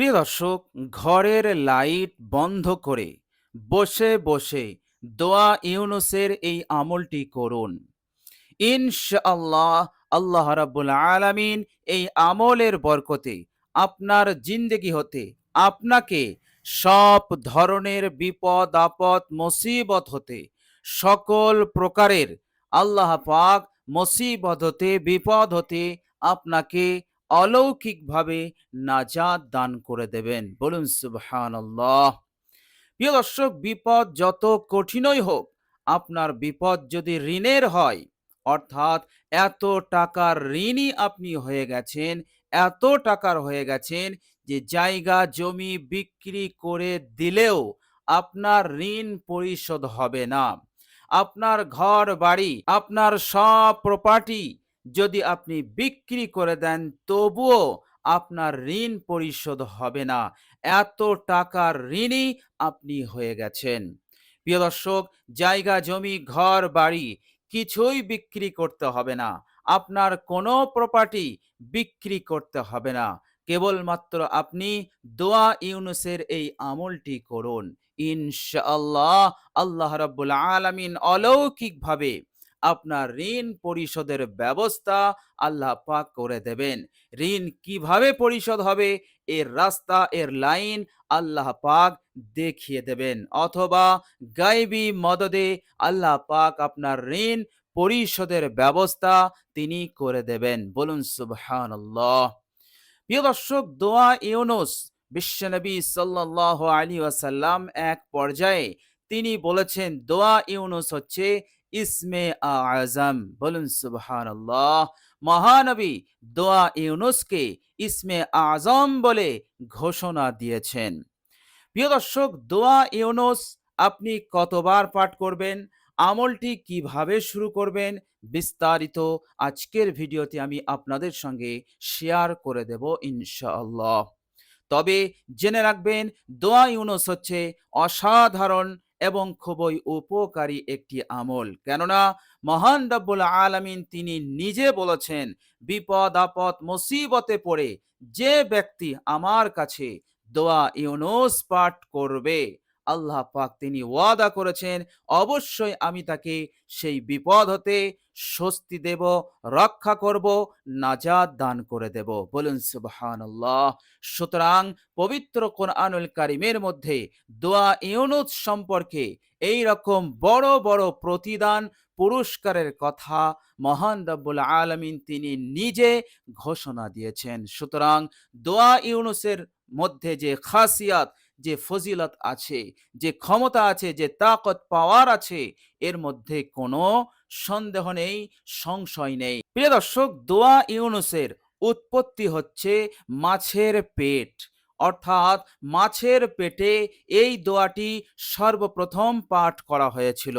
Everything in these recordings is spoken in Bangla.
প্রিয় দর্শক, ঘরের লাইট বন্ধ করে বসে বসে দোয়া ইউনুসের এই আমলটি করুন। ইনশাআল্লাহ আল্লাহ রাব্বুল আলামিন এই আমলের বরকতে আপনার জিন্দেগি হতে, আপনাকে সব ধরনের বিপদ, আপদ, মুসিবত হতে, সকল প্রকারের আল্লাহ পাক মুসিবত হতে, বিপদ হতে আপনাকে অলৌকিকভাবে নাজাদ দান করে দেবেন। বলুন, সুবহানাল্লাহ। প্রিয় দর্শক, বিপদ যত কঠিনই হোক, আপনার বিপদ যদি ঋণের হয়, অর্থাৎ এত টাকার ঋণই আপনি হয়ে গেছেন, এত টাকার হয়ে গেছেন যে জায়গা, জমি বিক্রি করে দিলেও আপনার ঋণ পরিশোধ হবে না। আপনার ঘর বাড়ি আপনার সব প্রপার্টি যদি আপনি বিক্রি করে দেন, তবুও আপনার ঋণ পরিশোধ হবে না। এত টাকার ঋণই আপনি হয়ে গেছেন। প্রিয় দর্শক, জায়গা, জমি, ঘর, বাড়ি কিছুই বিক্রি করতে হবে না। আপনার কোনো প্রপার্টি বিক্রি করতে হবে না। কেবলমাত্র আপনি দোয়া ইউনুসের এই আমলটি করুন। ইনশাআল্লাহ, আল্লাহ রাব্বুল আলামিন অলৌকিকভাবে আপনার ঋণ পরিশোধের ব্যবস্থা আল্লাহ পাক করে দেবেন। ঋণ কীভাবে পরিশোধ হবে? এর রাস্তা, এর লাইন আল্লাহ পাক দেখিয়ে দেবেন। অথবা গাইবি মদদে আল্লাহ পাক আপনার ঋণ পরিশোধের ব্যবস্থা তিনি করে দেবেন। বলুন, সুবহানাল্লাহ। প্রিয় দর্শক, দোয়া ইউনুস বিশ্বনবী সাল্লাল্লাহু আলাইহি ওয়াসাল্লাম এক পর্যায়ে তিনি বলেছেন, দোয়া ইউনুস হচ্ছে ইসমে আজম বলুন সুবহানাল্লাহ। মহানবী দোয়া ইউনুসকে ইসমে আজম বলে ঘোষণা দিয়েছেন। প্রিয় দর্শক, দোয়া ইউনুস আপনি কতবার পাঠ করবেন? আমলটি কীভাবে শুরু করবেন? বিস্তারিত আজকের ভিডিওতে আমি আপনাদের সঙ্গে শেয়ার করে দেব ইনশাআল্লাহ। তবে জেনে রাখবেন, দোয়া ইউনুস হচ্ছে অসাধারণ এবং খুবই উপকারী একটি আমল। কেননা মহান রব্বুল আলমিন তিনি নিজে বলেছেন, বিপদ, আপদ, মুসিবতে পড়ে যে ব্যক্তি আমার কাছে দোয়া ইউনুস পাঠ করবে আল্লাহ পাক তিনি ওয়াদা করেছেন, অবশ্যই আমি তাকে সেই বিপদ হতে স্বস্তি দেব, রক্ষা করব নাজাদ দান করে দেব। বলুন সুবহানাল্লাহ। সুতরাং পবিত্র কোরআনুল কারিমের মধ্যে দোয়া ইউনুস সম্পর্কে এই রকম বড় বড় প্রতিদান, পুরস্কারের কথা মহান রব্বুল আলামিন তিনি নিজে ঘোষণা দিয়েছেন। সুতরাং দোয়া ইউনুসের মধ্যে যে খাসিয়াত যে ফজিলত আছে, যে ক্ষমতা আছে, যে তাকত, পাওয়ার আছে, এর মধ্যে কোনো সন্দেহ নেই, সংশয় নেই। প্রিয় দর্শক, দোয়া ইউনুসের উৎপত্তি হচ্ছে মাছের পেট। অর্থাৎ মাছের পেটে এই দোয়াটি সর্বপ্রথম পাঠ করা হয়েছিল।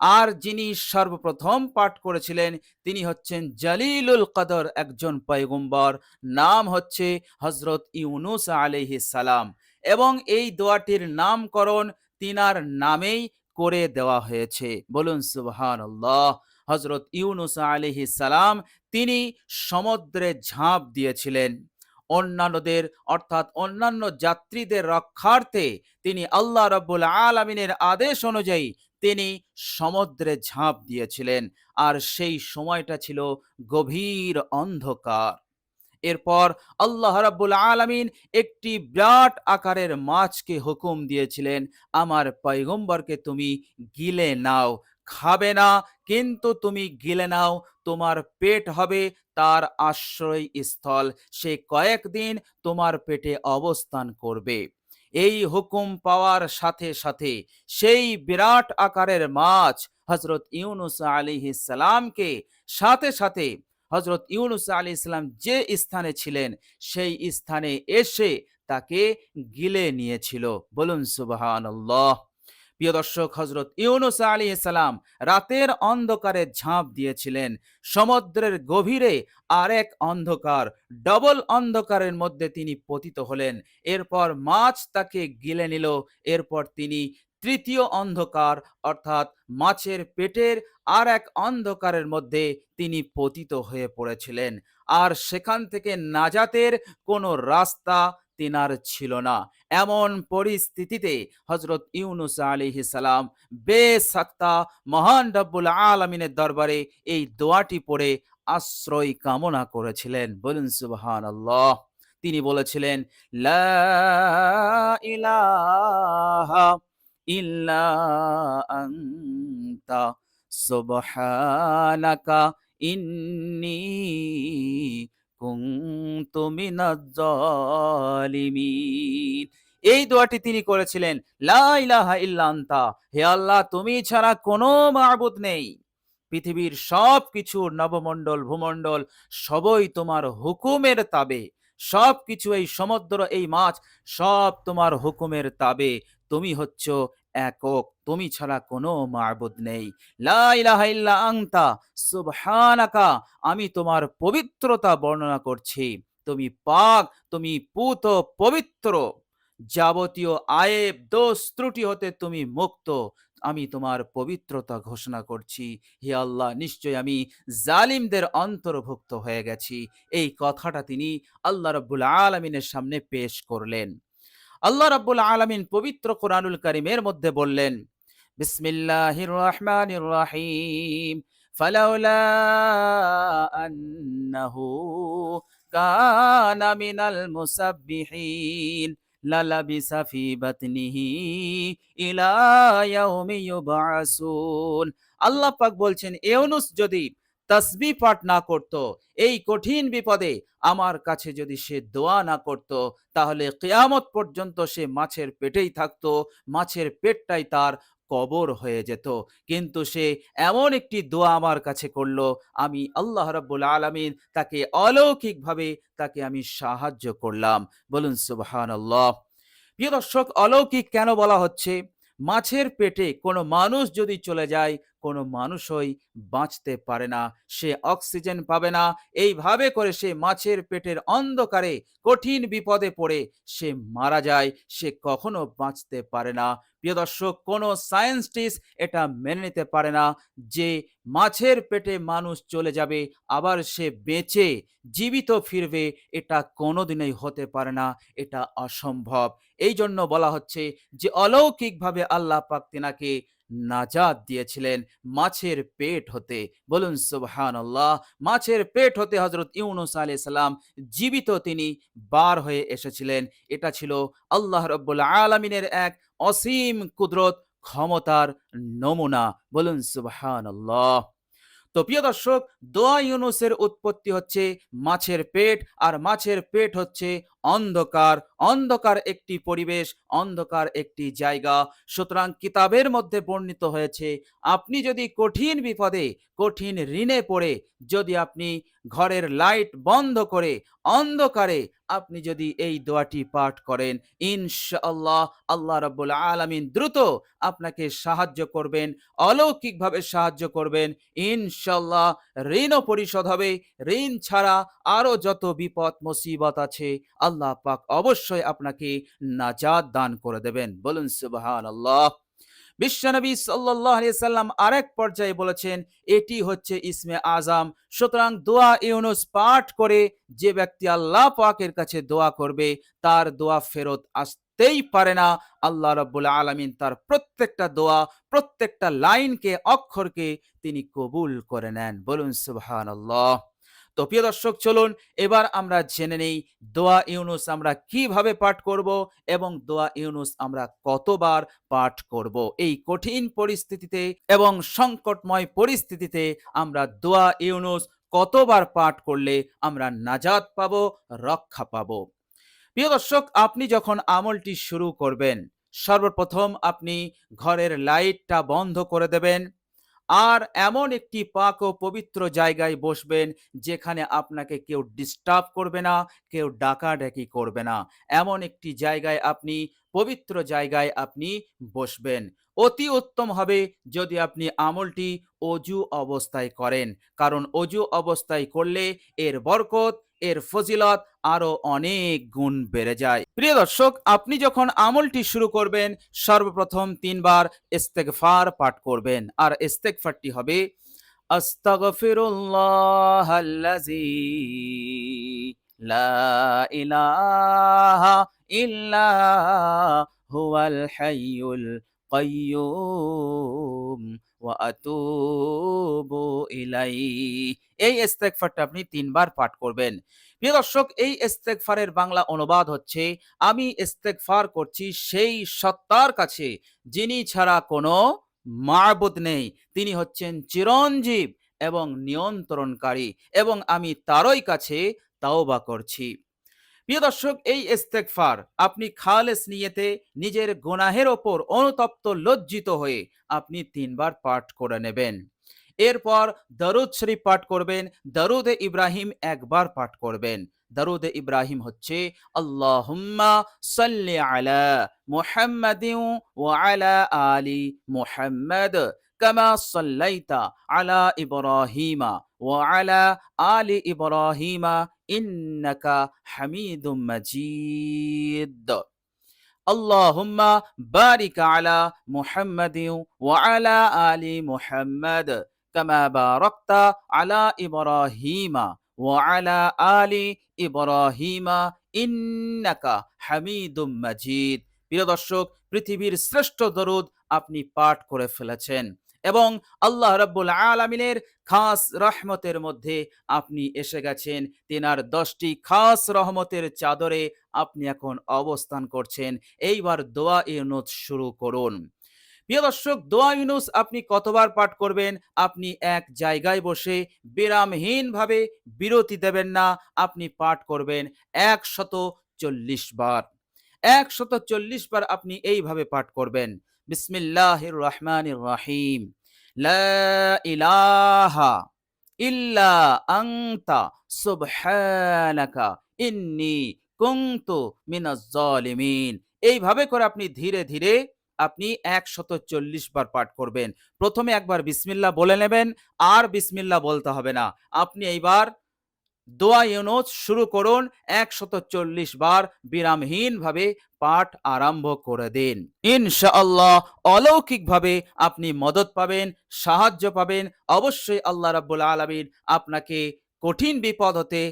আর যিনি সর্বপ্রথম পাঠ করেছিলেন, তিনি হচ্ছেন জালিলুল কদর একজন পয়গম্বর। নাম হচ্ছে হজরত ইউনুস আলাইহিস সালাম। এবং এই দোয়াটির নামকরণ তিনার নামেই করে দেওয়া হয়েছে। বলুন, সুবহানাল্লাহ। হজরত ইউনুস আলাইহিস সালাম তিনি সমুদ্রে ঝাঁপ দিয়েছিলেন। অন্যান্যদের, অর্থাৎ অন্যান্য যাত্রীদের রক্ষার্থে তিনি আল্লাহ রাব্বুল আলামিনের আদেশ অনুযায়ী তিনি সমুদ্রে ঝাঁপ দিয়েছিলেন। আর সেই সময়টা ছিল গভীর অন্ধকার। এরপর আল্লাহ রাব্বুল আলামিন একটি বিরাট আকারের মাছকে হুকুম দিয়েছিলেন, আমার পয়গম্বরকে তুমি গিলে নাও। খাবে না, কিন্তু তুমি গিলে নাও। তোমার পেট হবে তার আশ্রয় স্থল। সে কয়েকদিন তোমার পেটে অবস্থান করবে। এই হুকুম পাওয়ার সাথে সাথে সেই বিরাট আকারের মাছ হজরত ইউনুস আলিহিস সালামকে সাথে সাথে হজরত ইউনুস আলী ইসলাম যে স্থানে ছিলেন, সেই স্থানে এসে তাকে গিলে নিয়েছিল। বলুন সুবাহান প্রিয় দর্শক হজরত ইউনুস আলী ইসলাম রাতের অন্ধকারে ঝাঁপ দিয়েছিলেন। সমুদ্রের গভীরে আরেক অন্ধকার, ডবল অন্ধকারের মধ্যে তিনি পতিত হলেন। এরপর মাছ তাকে গিলে নিল। এরপর তিনি তৃতীয় অন্ধকার, অর্থাৎ মাছের পেটের আর এক অন্ধকারের মধ্যে তিনি পতিত হয়ে পড়েছিলেন। আর সেখান থেকে নাজাতের কোনো রাস্তা তিনার ছিল না। এমন পরিস্থিতিতে হজরত ইউনুস আলিহি সালাম বেসাক্তা মহান রব্বুল আলমিনের দরবারে এই দোয়াটি পড়ে আশ্রয় কামনা করেছিলেন। বলুন সুবহান আল্লাহ তিনি বলেছিলেন, লা ইলাহা ইল্লা আনতা সুবহানাকা ইন্নী কুনতু মিনাজ জালিমিন। এই দোয়াটি তিনি করেছিলেন, লা ইলাহা ইল্লা আনতা। হে আল্লাহ, তুমি ছাড়া কোনো মাবুদ নেই। পৃথিবীর সব কিছু নবমণ্ডল, ভূমণ্ডল, সবই তোমার হুকুমের তাবে। সব কিছু এই সমুদ্র, এই মাছ, সব তোমার হুকুমের তাবে। তুমি হচ্ছ একক। তুমি ছাড়া কোনো মাবুদ নেই। লা ইলাহা সুবহানাকা। আমি তোমার পবিত্রতা বর্ণনা করছি। তুমি পাক, তুমি পুত, পবিত্র। যাবতীয় আয়েব, দোষ, ত্রুটি হতে তুমি মুক্ত। আমি তোমার পবিত্রতা ঘোষণা করছি। হে আল্লাহ, নিশ্চয় আমি জালিমদের অন্তর্ভুক্ত হয়ে গেছি। এই কথাটা তিনি আল্লাহ রব্বুল আলমিনের সামনে পেশ করলেন। আল্লাহ রব্বুল আলমিন পবিত্র কোরআনুল করিমের মধ্যে বললেন বিসমিল্লাহির রহমানির রহিম ফালাউলা আন্নাহু কানা মিনাল মুসাব্বিহিন। লালাবিসা ফি বাতনিহি ইলা ইয়াউমি ইউবআসুন আল্লাহ পাক বলছেন ইউনুস যদি তসবি পাঠ না করত, এই কঠিন বিপদে আমার কাছে যদি সে দোয়া না করত, তাহলে কেয়ামত পর্যন্ত সে মাছের পেটেই থাকতো, মাছের পেটটাই তার কবর হয়ে যেত। কিন্তু সে এমন একটি দোয়া আমার কাছে করল, আমি আল্লাহ রাব্বুল আলামিন তাকে অলৌকিকভাবে তাকে আমি সাহায্য করলাম। বলুন সুবহানাল্লাহ। প্রিয় দর্শক, অলৌকিক কেন বলা হচ্ছে? মাছের পেটে কোনো মানুষ যদি চলে যায়, কোনো মানুষই বাঁচতে পারে না, সে অক্সিজেন পাবে না। এইভাবে করে সে মাছের পেটের অন্ধকারে কঠিন বিপদে পড়ে, সে মারা যায়, সে কখনো বাঁচতে পারে না। প্রিয় দর্শক, কোনো সায়েন্সটিস্ট এটা মেনে নিতে পারে না যে মাছের পেটে মানুষ চলে যাবে, আবার সে বেঁচে জীবিত ফিরবে, এটা কোনোদিনই হতে পারে না, এটা অসম্ভব। এই জন্য বলা হচ্ছে যে অলৌকিকভাবে আল্লাহ পাক তিনাকে নাজাদ দিয়েছিলেন মাছের পেট হতে। বলুন সুবহান আল্লাহ মাছের পেট হতে হজরত ইউনুস আলাই সাল্লাম জীবিত তিনি বার হয়ে এসেছিলেন। এটা ছিল আল্লাহ রব্বুল আলমিনের এক অসীম কুদরত, ক্ষমতার নমুনা। বলুন সুবহান আল্লাহ তো প্রিয় দর্শক, দোয়া ইউনুসের উৎপত্তি হচ্ছে মাছের পেট, আর মাছের পেট হচ্ছে অন্ধকার অন্ধকার একটি পরিবেশ, অন্ধকার একটি জায়গা। সুতরাং কিতাবের মধ্যে বর্ণিত হয়েছে, আপনি যদি কঠিন বিপদে, কঠিন ঋণে পড়ে, যদি আপনি ঘরের লাইট বন্ধ করে, অন্ধকারে আপনি যদি এই দোয়াটি পাঠ করেন, ইনশাআল্লাহ আল্লাহ রাব্বুল আলামিন দ্রুত আপনাকে সাহায্য করবেন, অলৌকিকভাবে সাহায্য করবেন। ইনশাআল্লাহ ঋণও পরিশোধ হবে। ঋণ ছাড়া আরও যত বিপদ, মুসিবত আছে আল্লাহ পাক অবশ্যই আপনাকে নাজাদ দান করে দেবেন। বলুন সুবহান আল্লাহ বিশ্বনবী সাল্লাহ সাল্লাম আরেক পর্যায়ে বলেছেন, এটি হচ্ছে ইসমে আজম সুতরাং দোয়া ইউনুস পাঠ করে যে ব্যক্তি আল্লাহ পাকের কাছে দোয়া করবে, তার দোয়া ফেরত আসতেই পারে না। আল্লাহ রব্বুল আলমিন তার প্রত্যেকটা দোয়া, প্রত্যেকটা লাইনকে, অক্ষরকে তিনি কবুল করে নেন। বলুন সুবহান আল্লাহ তো প্রিয় দর্শক, চলুন এবার আমরা জেনে নেই দোয়া ইউনুস আমরা কীভাবে পাঠ করব এবং দোয়া ইউনুস আমরা কতবার পাঠ করব। এই কঠিন পরিস্থিতিতে এবং সংকটময় পরিস্থিতিতে আমরা দোয়া ইউনুস কতবার পাঠ করলে আমরা নাজাত পাব, রক্ষা পাব। প্রিয় দর্শক, আপনি যখন আমলটি শুরু করবেন, সর্বপ্রথম আপনি ঘরের লাইটটা বন্ধ করে দেবেন আর এমন একটি পাক ও পবিত্র জায়গায় বসবেন যেখানে আপনাকে কেউ ডিস্টার্ব করবে না, কেউ ডাকাডাকি করবে না। এমন একটি জায়গায় আপনি, পবিত্র জায়গায় আপনি বসবেন। অতি উত্তম হবে যদি আপনি আমলটি অজু অবস্থায় করেন। কারণ অজু অবস্থায় করলে এর বরকত এর ফজিলত আরও অনেক গুণ বেড়ে যায়। প্রিয় দর্শক, আপনি যখন আমলটি শুরু করবেন, সর্বপ্রথম তিনবার ইস্তেগফার পাঠ করবেন। আর ইস্তেগফারটি হবে আস্তাগফিরুল্লাহ লা ইলাহা ইল্লা হুয়াল হাইয়ুল কাইয়্যুম ওয়া ইলাইহি। এই ইস্তেগফারটা আপনি তিনবার পাঠ করবেন। প্রিয় দর্শক, এই ইস্তেগফারের বাংলা অনুবাদ হচ্ছে, আমি ইস্তেগফার করছি সেই সত্তার কাছে, যিনি ছাড়া কোনো মাবুদ নেই। তিনি হচ্ছেন চিরঞ্জীব এবং নিয়ন্ত্রণকারী এবং আমি তারই কাছে তাওবা করছি। প্রিয় দর্শক, এই ইস্তেগফার আপনি খালেস নিয়েতে নিজের গুনাহের ওপর অনুতপ্ত লজ্জিত হয়ে আপনি তিনবার পাঠ করে নেবেন। এরপর দরুদ শরীফ পাঠ করবেন, দরুদে ইব্রাহিম একবার পাঠ করবেন। দরুদে ইব্রাহিম হচ্ছে, আল্লাহুম্মা সাল্লি আলা মুহাম্মাদিন ওয়া আলা আলি মুহাম্মাদ কামা সাল্লাইতা আলা ইব্রাহিমা। ওয়া আলা আলি ইব্রাহিমা ইন্নাকা হামিদুম মাজিদ اللهم بارك على محمد وعلى آل محمد كما باركت على إبراهيم وعلى آل إبراهيم إنك حميد مجيد প্রিয় দর্শক পৃথিবীর শ্রেষ্ঠ দরুদ আপনি পাঠ করে ফেলেছেন এবং আল্লাহ রাব্বুল আলামিনের খাস রহমতের মধ্যে আপনি এসে গেছেন। তেনার দশটি খাস রহমতের চাদরে আপনি এখন অবস্থান করছেন। এইবার দোয়া ইউনুস শুরু করুন। প্রিয় দর্শক, দোয়া ইউনুস আপনি কতবার পাঠ করবেন? আপনি এক জায়গায় বসে বিরামহীনভাবে বিরতি দেবেন না। আপনি পাঠ করবেন একশত চল্লিশ বার। একশত চল্লিশ বার আপনি এইভাবে পাঠ করবেন। বিসমিল্লাহির রহমানির রহিম লা ইলাহা ইল্লা আংতা সুবহানাকা ইন্নি কুনতু মিনাজ জালিমিন। এইভাবে করে আপনি ধীরে ধীরে আপনি একশত চল্লিশ বার পাঠ করবেন। প্রথমে একবার বিসমিল্লাহ বলে নেবেন, আর বিসমিল্লাহ বলতে হবে না। আপনি এইবার দোয়া ইউনুস শুরু করুন একশত চল্লিশ বার বিরামহীনভাবে পাঠ আরম্ভ করে দিন। ইনশাআল্লাহ অলৌকিকভাবে আপনি মদত পাবেন, সাহায্য পাবেন। অবশ্যই আল্লাহ রাব্বুল আলমিন আপনাকে কঠিন বিপদ হতে,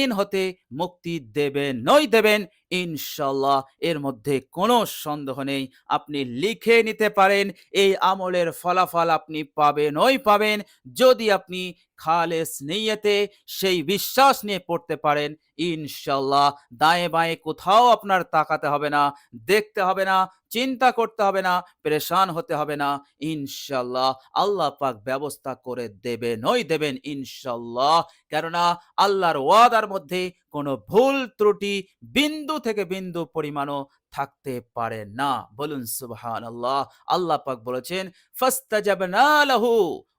ঋণ হতে মুক্তি দেবেন, নই দেবেন। ইনশাল্লাহ এর মধ্যে কোনো সন্দেহ নেই। আপনি লিখে নিতে পারেন, এই আমলের ফলাফল আপনি পাবেন, ওই পাবেন। যদি আপনি খালেস নিয়েতে সেই বিশ্বাস নিয়ে পড়তে পারেন, ইনশাল্লাহ দায়ে বাঁয়ে কোথাও আপনার তাকাতে হবে না, দেখতে হবে না, চিন্তা করতে হবে না, পরেশান হতে হবে না, ইনশাল্লাহ আল্লাহ পাক ব্যবস্থা করে দেবেন, ওই দেবেন ইনশাল্লাহ। কেননা আল্লাহর ওয়াদার মধ্যে কোনো ভুল ত্রুটি বিন্দু থেকে বিন্দু পরিমাণও থাকতে পারে না। বলুন সুবহান আল্লাহ আল্লাহ পাক বলেছেন, ফাস্তাজাবনা লাহু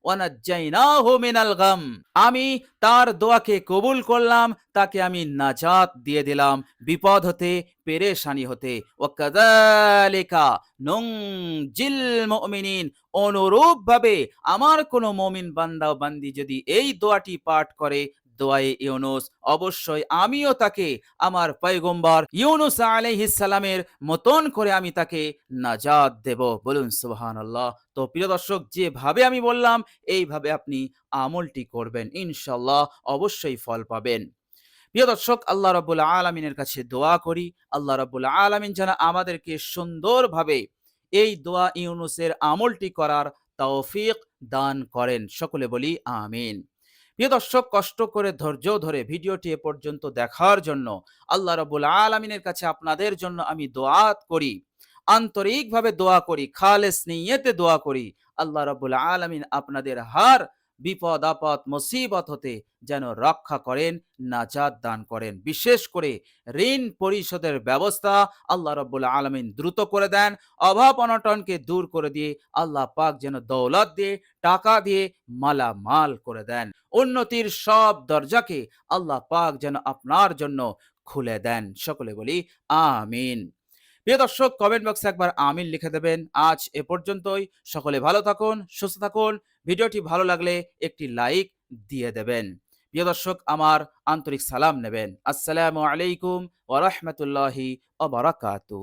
ওয়ানাজ্জাইনাহু মিনাল গাম। আমি তার দোয়াকে কবুল করলাম, তাকে আমি নাজাত দিয়ে দিলাম। বিপদ হতে, পেরেশানি হতে। ওয়াকাযালিকা নুনজিল মুমিনিন। অনুরূপভাবে আমার কোনো মমিন বান্দা বান্দি যদি এই দোয়াটি পাঠ করে দোয়ায়ে ইউনুস। অবশ্যই আমিও তাকে আমার পয়গম্বর ইউনুস সালামের মতন করে আমি তাকে নাজাত দেব। বলুন সুবহানাল্লাহ। তো প্রিয় দর্শক, যেভাবে আমি বললাম, এইভাবে আপনি আমলটি করবেন ইনশাল্লাহ অবশ্যই ফল পাবেন। প্রিয় দর্শক, আল্লাহ রাব্বুল আলামিনের কাছে দোয়া করি। আল্লাহ রাব্বুল আলামিন যেন আমাদেরকে সুন্দরভাবে এই দোয়া ইউনুসের আমলটি করার তৌফিক দান করেন। সকলে বলি আমিন। প্রিয় দর্শক, কষ্ট করে ধৈর্য ধরে ভিডিওটি এ পর্যন্ত দেখার জন্য আল্লাহ রবুল আলমিনের কাছে আপনাদের জন্য আমি দোয়াত করি। আন্তরিকভাবে দোয়া করি, খালেস নিয়েতে দোয়া করি। আল্লাহ রবুল আলমিন আপনাদের হার বিপদ, আপদ, মুসিবত হতে যেন রক্ষা করেন, নাজাত দান করেন। বিশেষ করে ঋণ পরিশোধের ব্যবস্থা আল্লাহ রব্বুল আলমিন দ্রুত করে দেন। অভাব অনটনকে দূর করে দিয়ে আল্লাহ পাক যেন দৌলত দিয়ে, টাকা দিয়ে মালামাল করে দেন। উন্নতির সব দরজাকে আল্লাহ পাক যেন আপনার জন্য খুলে দেন। সকলে বলি, আমিন। প্রিয় দর্শক কমেন্ট বক্সে একবার আমিন লিখে দেবেন। আজ এ পর্যন্তই। সকলে ভালো থাকুন, সুস্থ থাকুন। ভিডিওটি ভালো লাগলে একটি লাইক দিয়ে দেবেন। প্রিয় দর্শক, আমার আন্তরিক সালাম নেবেন। আসসালামু আলাইকুম ওরহমতুল্লাহি ওবরাকাতু